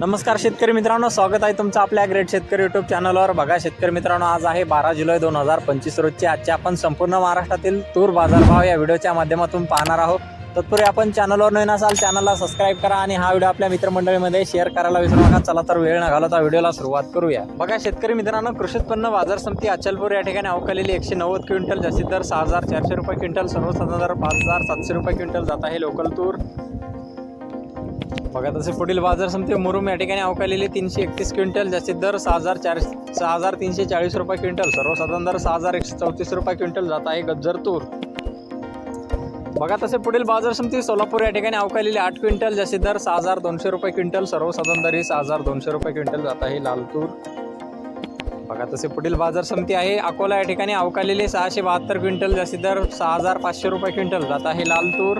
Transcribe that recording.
नमस्कार शेतकरी मित्रांनो स्वागत आहे तुमचं आपल्या ग्रेट शेतकरी युट्यूब चॅनलवर बघा शेतकरी मित्रांनो आज आहे बारा जुलै दोन हजार पंचवीस रोजची आजचे आपण संपूर्ण महाराष्ट्रातील तूर बाजारभाव या व्हिडिओच्या माध्यमातून पाहणार आहोत. तत्पूर्वी आपण चॅनलवर नवीन असाल चॅनलला सबस्क्राईब करा आणि हा व्हिडिओ आपल्या मित्रमंडळीमध्ये शेअर करायला विसरू नका. चला तर वेळ न घालवता व्हिडिओला सुरुवात करूया. बघा शेतकरी मित्रांनो कृषी उत्पन्न बाजार समिती अचलपूर या ठिकाणी अवकालेली एकशे नव्वद क्विंटल जास्तीत दर सहा हजार चारशे रुपये क्विंटल सर्वसाधारण पाच हजार सातशे रुपये क्विंटल जात आहे लोकल तूर. बघा तसे पुढील बाजार समिती मुरुम या ठिकाणी अवकालेले तीनशे एकतीस क्विंटल ज्याचे दर सहा हजार चार सहा हजार तीनशे चाळीस रुपये क्विंटल. सर्वसाधारण दर सहा हजार एकशे चौतीस रुपये क्विंटल जात आहे गज्जर तूर बघा तसे पुढील बाजार समिती सोलापूर या ठिकाणी अवकालेली आठ क्विंटल ज्याचे दर सहा हजार दोनशे रुपये क्विंटल सर्वसाधारण दर ही सहा हजार दोनशे रुपये क्विंटल जात आहे लाल तूर बघा तसे पुढील बाजार समिती आहे अकोला या ठिकाणी अवकालेली सहाशे बहात्तर क्विंटल ज्याचे दर सहा हजार पाचशे रुपये क्विंटल जात आहे लाल तूर